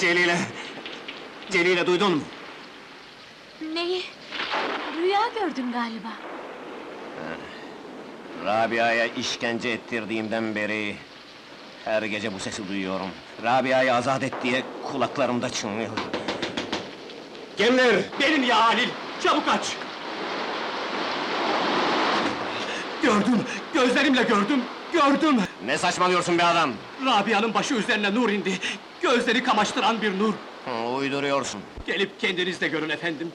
Celile! Celile duydun mu? Neyi? Rüya gördün galiba. Rabia'ya işkence ettirdiğimden beri... ...her gece bu sesi duyuyorum. Rabia'yı azat et diye kulaklarımda çınlıyor. Gemler! Benim ya Halil! Çabuk aç! Gördüm, gözlerimle gördüm, gördüm! Ne saçmalıyorsun be adam? Rabia'nın başı üzerine nur indi. Gözleri kamaştıran bir nur. Hı, uyduruyorsun. Gelip kendiniz de görün efendim.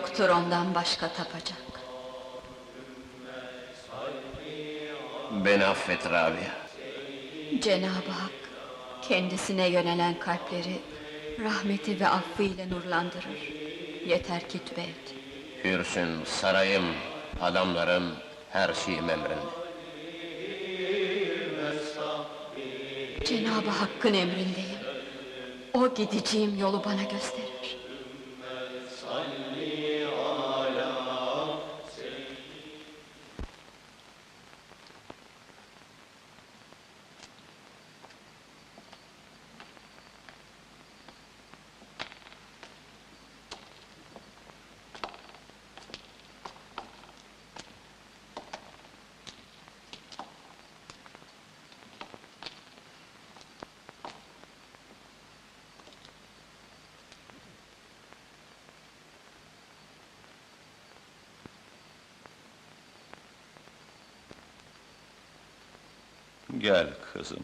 Yoktur ondan başka tapacak. Beni affet Rabia. Cenab-ı Hak, kendisine yönelen kalpleri rahmeti ve affı ile nurlandırır. Yeter ki tübe et. Hürsün, sarayım, adamlarım, her şeyim emrinde. Cenab-ı Hakk'ın emrindeyim. O gideceğim yolu bana gösterir. Gel kızım.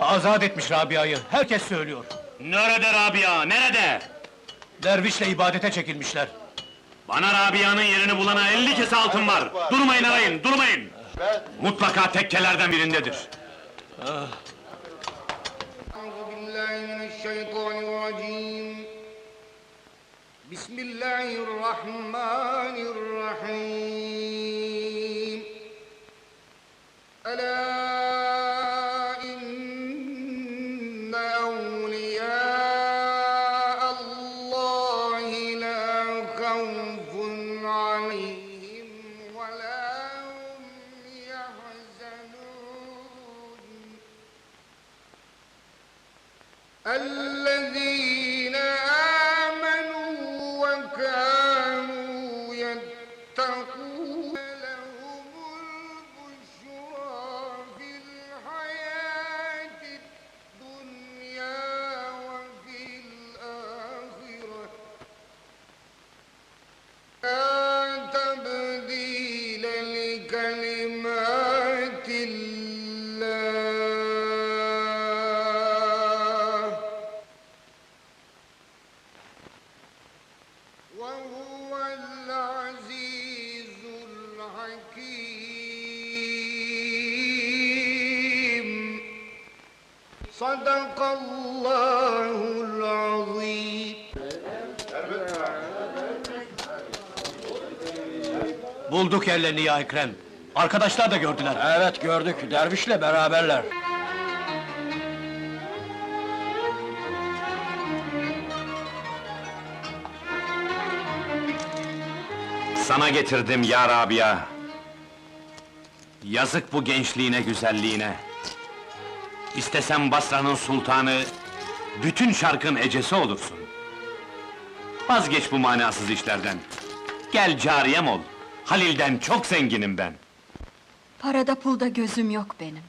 Azat etmiş Rabia'yı, herkes söylüyor. Nerede Rabia, nerede? Dervişle ibadete çekilmişler. Bana Rabia'nın yerini bulana elli kese altın var! Durmayın arayın, durmayın! Mutlaka tekkelerden birindedir. Bismillahirrahmanirrahim. ألا Sadakallahul azim. Bulduk yerlerini ya Ekrem. Arkadaşlar da gördüler. Evet gördük. Dervişle beraberler. Sana getirdim ya Rabia. Yazık bu gençliğine, güzelliğine. İstesem Basra'nın sultanı, bütün şarkın ecesi olursun. Vazgeç bu manasız işlerden. Gel cariyem ol. Halil'den çok zenginim ben. Parada pulda gözüm yok benim.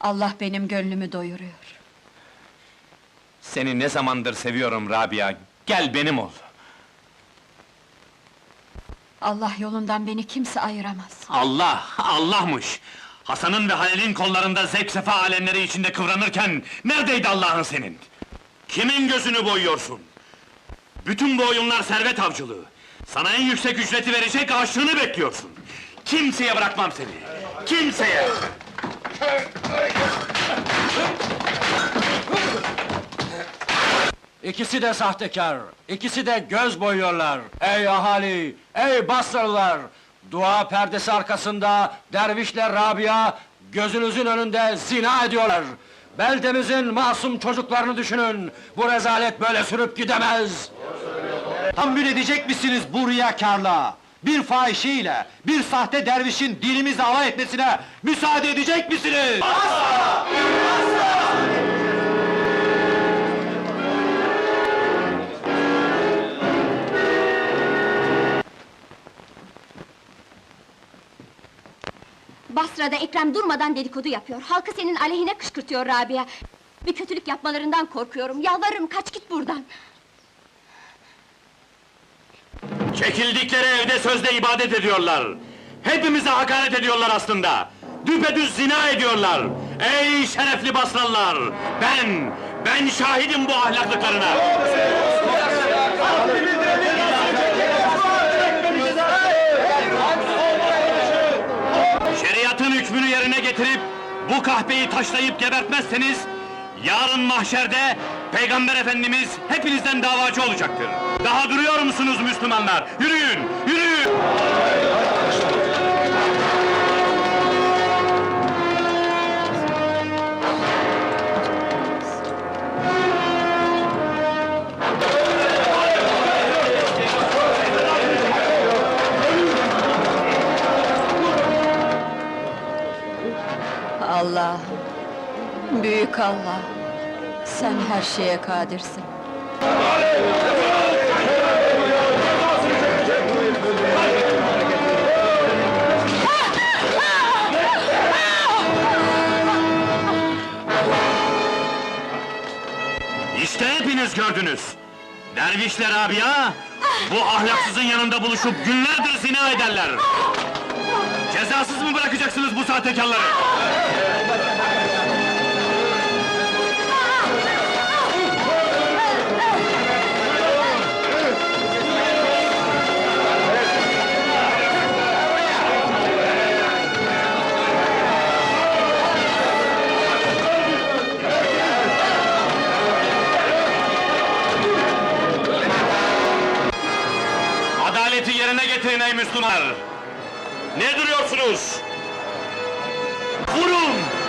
Allah benim gönlümü doyuruyor. Seni ne zamandır seviyorum Rabia. Gel benim ol. Allah yolundan beni kimse ayıramaz. Allah, Allah'mış! Hasan'ın ve Halil'in kollarında zevk sefa alemleri içinde kıvranırken... ...neredeydi Allah'ın senin? Kimin gözünü boyuyorsun? Bütün bu oyunlar servet avcılığı. Sana en yüksek ücreti verecek aşığını bekliyorsun. Kimseye bırakmam seni! Kimseye! İkisi de sahtekar, ikisi de göz boyuyorlar. Ey ahali, ey Basralılar! Dua perdesi arkasında dervişle Rabia gözünüzün önünde zina ediyorlar. Beldemizin masum çocuklarını düşünün. Bu rezalet böyle sürüp gidemez. Tahammül edecek misiniz bu riyakarlığa? Bir fahişeyle, bir sahte dervişin dinimizle alay etmesine müsaade edecek misiniz? Basra'da Ekrem durmadan dedikodu yapıyor. Halkı senin aleyhine kışkırtıyor Rabia. Bir kötülük yapmalarından korkuyorum. Yalvarırım kaç git buradan. Çekildikleri evde sözde ibadet ediyorlar. Hepimize hakaret ediyorlar aslında. Düpedüz zina ediyorlar. Ey şerefli Basralılar! Ben, ben şahidim bu ahlaklıklarına. Yerine getirip bu kahpeyi taşlayıp gebertmezseniz yarın mahşerde Peygamber Efendimiz hepinizden davacı olacaktır. Daha duruyor musunuz Müslümanlar? Yürüyün, yürüyün! Büyük Allah, sen her şeye kadirsin. İşte hepiniz gördünüz. Dervişler Rabia, bu ahlaksızın yanında buluşup günlerdir zina ederler. Cezasız mı bırakacaksınız bu sahtekarları? Getirin ey Müslümanlar! Ne duruyorsunuz? Vurun!